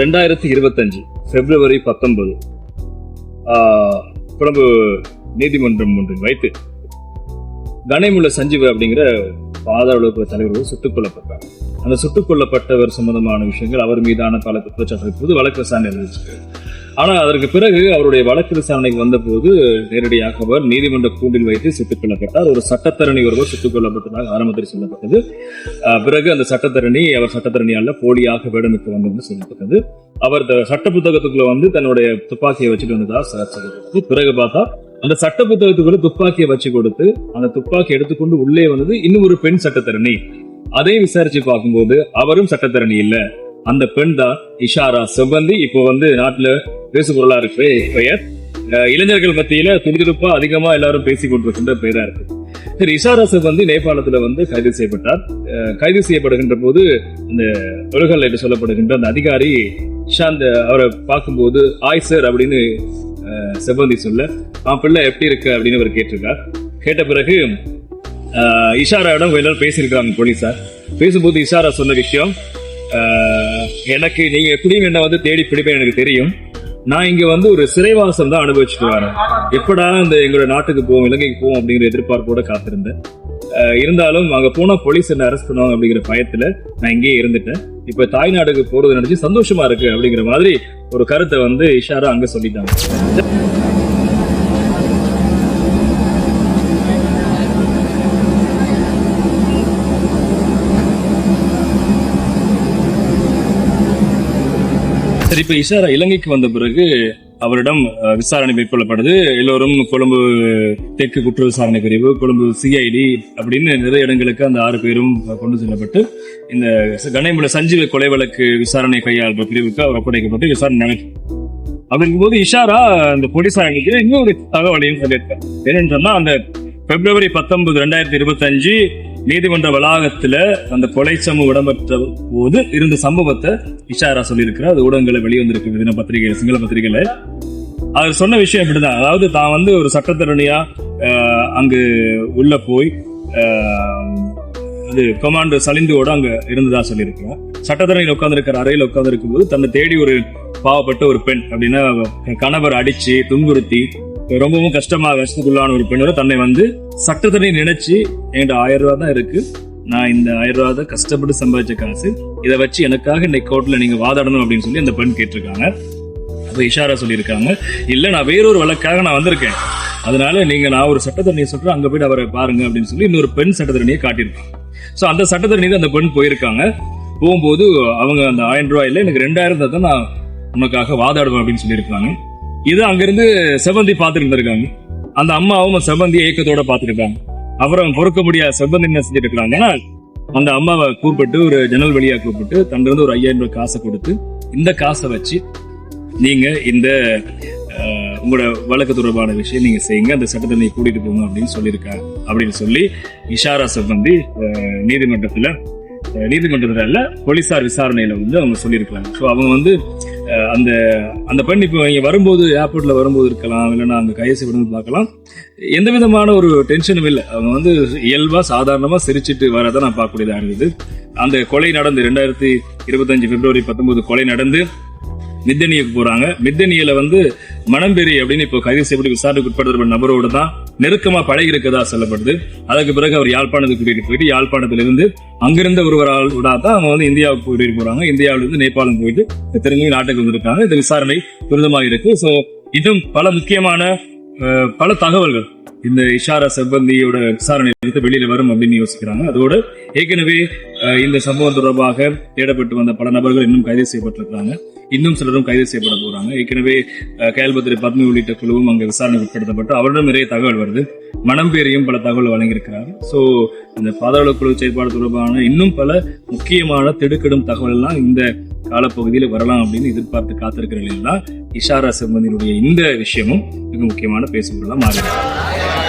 ரெண்டாயிரத்தி இருபத்தஞ்சு பிப்ரவரி பத்தொன்பது. கொழும்பு நீதிமன்றம் ஒன்றில் வைத்து கனைமுள்ள சஞ்சீவ் அப்படிங்கிற பாதாள தலைவர்கள் சுட்டுக் கொல்லப்பட்டார். அந்த சுட்டுக் கொல்லப்பட்டவர் சம்பந்தமான விஷயங்கள் அவர் மீதான பல குற்றச்சாட்டுகள் போது வழக்கு விசாரணை இருந்துச்சு ஆனா அதற்கு பிறகு அவருடைய வழக்கு விசாரணைக்கு வந்தபோது நேரடியாக அவர் நீதிமன்ற கூண்டில் வைத்து சுட்டுக் கொல்லப்பட்டார். ஒரு சட்டத்தரணி ஒருவர் சுட்டுக் கொல்லப்பட்டதாக ஆரம்பத்தில் சொல்லப்பட்டது. பிறகு அந்த சட்டத்தரணி அவர் சட்டத்தரணி அல்ல போலியாக வேடமிட்டு வந்தது சொல்லப்பட்டது. அவர் சட்ட புத்தகத்துக்குள்ள வந்து தன்னுடைய துப்பாக்கியை வச்சுட்டு வந்ததா சொல்லப்பட்டது பிறகு பார்த்தா அந்த சட்ட புத்தகத்துக்குள்ள துப்பாக்கியை வச்சு கொடுத்து அந்த துப்பாக்கி எடுத்துக்கொண்டு உள்ளே வந்தது இன்னும் ஒரு பெண் சட்டத்தரணி. அதையும் விசாரிச்சு பார்க்கும்போது அவரும் சட்டத்தரணி இல்ல. அந்த பெண் தான் இஷாரா செவ்வந்தி. இப்போ வந்து நாட்டுல பேசு பொருளா இருக்கு பெயர் இளைஞர்கள் மத்தியில துடிதுடுப்பா அதிகமா எல்லாரும் பேசிக் கொண்டிருக்கின்ற பெயரா இருக்கு. சரி இஷாரா வந்து நேபாளத்துல வந்து கைது செய்யப்பட்டார். கைது செய்யப்படுகின்ற போது இந்த தொழுகல் என்று சொல்லப்படுகின்ற அந்த அதிகாரி ஷாந்த் அவரை பார்க்கும்போது ஆய் சார் அப்படின்னு செவ்வந்தி சொல்ல ஆ பிள்ளை எப்படி இருக்கு? அப்படின்னு அவர் கேட்டிருக்கார். கேட்ட பிறகு இஷாராவிடம் எல்லாரும் பேசியிருக்கிறாங்க போலீஸார். பேசும்போது இஷாரா சொன்ன விஷயம் எனக்கு நீங்க எப்படியும் என்ன வந்து தேடி பிடிப்பேன் எனக்கு தெரியும். நான் இங்க வந்து ஒரு சிறைவாசம் தான் அனுபவிச்சுட்டு வரேன். எப்படா இந்த எங்களோட நாட்டுக்கு போவோம் இலங்கைக்கு போவோம் அப்படிங்கிற எதிர்பார்ப்போட காத்திருந்தேன். இருந்தாலும் அங்க போனா போலீஸ் என்ன அரெஸ்ட் பண்ணுவாங்க அப்படிங்கிற பயத்துல நான் இங்கேயே இருந்துட்டேன். இப்ப தாய்நாடுக்கு போறது நினைச்சு சந்தோஷமா இருக்கு அப்படிங்கிற மாதிரி ஒரு கருத்தை வந்து இஷாரா அங்க சொல்லிட்டாங்க. சரி இப்ப இஷாரா இலங்கைக்கு வந்த பிறகு அவரிடம் விசாரணை மேற்கொள்ளப்படுது எல்லோரும் கொழும்பு தெற்கு குற்ற விசாரணை பிரிவு கொழும்பு சிஐடி அப்படின்னு நிறைய இடங்களுக்கு அந்த ஆறு பேரும் கொண்டு செல்லப்பட்டு இந்த கணேமுல சஞ்சீவ கொலை வழக்கு விசாரணை கையாளுற பிரிவுக்கு அவர் ஒப்படைக்கப்பட்டு விசாரணை நடக்கும் அப்படிங்கும் போது இஷாரா அந்த போலீசார் இன்னொரு தகவலையும் சொல்லியிருக்காரு. என்னன்னு சொன்னா அந்த பிப்ரவரி பத்தொன்பது ரெண்டாயிரத்தி இருபத்தி அஞ்சு நீதிமன்ற வளாகத்துல அந்த கொலை சமூக இடம்பெற்ற போது இருந்த சம்பவத்தை இஷாரா சொல்லியிருக்கிறார். அது ஊடகங்களை வெளிவந்திருக்கு தின பத்திரிகை சிங்கள பத்திரிகையில அவர் சொன்ன விஷயம் இப்படிதான். அதாவது தான் வந்து ஒரு சட்டத்தரணியா அஹ், அங்கு உள்ள போய் அது கொமாண்டோ சலிந்துவோட அங்க இருந்ததா சொல்லியிருக்கிறோம் சட்டத்தரணியில் உட்கார்ந்துருக்கிற அறையில் உட்கார்ந்து போது தன்னை தேடி ஒரு பாவப்பட்ட ஒரு பெண் அப்படின்னா கணவர் அடிச்சு துன்புறுத்தி ரொம்பவும் கஷ்டமாக கஷ்டத்துக்குள்ளான ஒரு பெண்ணோட தன்னை வந்து சட்டத்தனை நினைச்சு என்கிட்ட ஆயிரம் ரூபா தான் இருக்கு. நான் இந்த ஆயிரம் ரூபா தான் கஷ்டப்பட்டு சம்பாதிச்ச காசு. இதை வச்சு எனக்காக இன்னைக்கு கோர்ட்ல நீங்க வாதாடணும் அப்படின்னு சொல்லி அந்த பெண் கேட்டிருக்காங்க. அப்போ இஷாரா சொல்லியிருக்காங்க. இல்ல நான் வேறொரு வழக்காக நான் வந்திருக்கேன். அதனால நீங்க நான் ஒரு சட்டத்தரணியை சொல்றேன் அங்க போயிட்டு அவரை பாருங்க அப்படின்னு சொல்லி இன்னொரு பெண் சட்டத்தரணியை காட்டியிருக்காங்க. சோ அந்த சட்டத்தரணி அந்த பெண் போயிருக்காங்க. போகும்போது அவங்க அந்த ஆயிரம் ரூபாய் இல்ல எனக்கு ரெண்டாயிரம் தான் நான் உனக்காக வாதாடுவேன் அப்படின்னு சொல்லியிருக்காங்க. இது அங்கிருந்து செவ்வந்தி பார்த்துட்டு இருந்திருக்காங்க அந்த அம்மாவும் செவ்வந்தி ஏக்கத்தோட பார்த்துருக்காங்க. அப்புறம் பொறுக்க முடியாத செவ்வந்தி என்ன செஞ்சுட்டு இருக்காங்கன்னா அந்த அம்மாவை கூப்பிட்டு ஒரு ஜன்னல் வழியா கூப்பிட்டு தன்னிருந்து ஒரு ஐயாயிரம் ரூபாய் காசை கொடுத்து இந்த காசை வச்சு நீங்க இந்த உங்களோட வழக்கு தொடர்பான விஷயம் நீங்க செய்யுங்க அந்த சட்டத்தை கூட்டிட்டு போங்க அப்படின்னு சொல்லியிருக்காங்க. அப்படின்னு சொல்லி இஷாரா செவ்வந்தி நீதிமன்றத்துல நீதிமன்றத்தில் அல்ல போலீசார் விசாரணையில் வந்து அவங்க சொல்லியிருக்காங்க ஸோ அவங்க வந்து அந்த அந்த பெண் இப்போ இங்கே வரும்போது ஏர்போர்ட்டில் வரும்போது இருக்கலாம் இல்லைன்னா அந்த கையை விடுந்து பார்க்கலாம். எந்த விதமான ஒரு டென்ஷனும் இல்லை. அவங்க வந்து இயல்பாக சாதாரணமாக சிரிச்சிட்டு வரதான் நான் பார்க்கக்கூடியதாக இருந்தது. அந்த கொலை நடந்து ரெண்டாயிரத்தி இருபத்தஞ்சு பிப்ரவரி பத்தொன்பது கொலை நடந்து மித்தனியக்கு போகிறாங்க மித்தனியில் வந்து மணம்பெரி அப்படின்னு இப்போ கைது செய்யப்பட்டு விசாரணைக்கு உட்படுத்தப்பட்ட நபரோடு தான் நெருக்கமா பழகி இருக்கதா சொல்லப்படுது. அதுக்கு பிறகு அவர் யாழ்ப்பாணத்துக்கு கூட்டிட்டு போயிட்டு யாழ்ப்பாணத்திலிருந்து அங்கிருந்த ஒருவரால் தான் அவங்க வந்து இந்தியாவுக்கு கூட்டிட்டு போறாங்க. இந்தியாவிலிருந்து நேபாளம் போயிட்டு திரும்பி நாட்டுக்கு வந்திருக்காங்க. இந்த விசாரணை துரிதமாக இருக்கு சோ இன்னும் பல முக்கியமான அஹ், பல தகவல்கள். இந்த இஷாரா செவ்வந்தியோட விசாரணை எடுத்து வெளியில வரும் அப்படின்னு யோசிக்கிறாங்க. அதோடு ஏற்கனவே இந்த சம்பவம் தொடர்பாக தேடப்பட்டு வந்த பல நபர்கள் இன்னும் கைது செய்யப்பட்டிருக்காங்க இன்னும் சிலரும் கைது செய்யப்பட போறாங்க. ஏற்கனவே அஹ், கயல்பத்திரி பத்மி உள்ளிட்ட குழுவும் அங்கே விசாரணைக்கு உட்படுத்தப்பட்டு அவரிடம் நிறைய தகவல் வருது. மனம் பேரையும் பல தகவல் வழங்கியிருக்கிறார். சோ இந்த பாதாள குழு செயற்பாடு தொடர்பான இன்னும் பல முக்கியமான திடுக்கிடும் தகவலெல்லாம் இந்த காலப்பகுதியில் வரலாம் அப்படின்னு எதிர்பார்த்து காத்திருக்கிற நிலையில் தான் இஷாரா செம்மந்தினுடைய இந்த விஷயமும் மிக முக்கியமான பேசுபொருளாக மாறி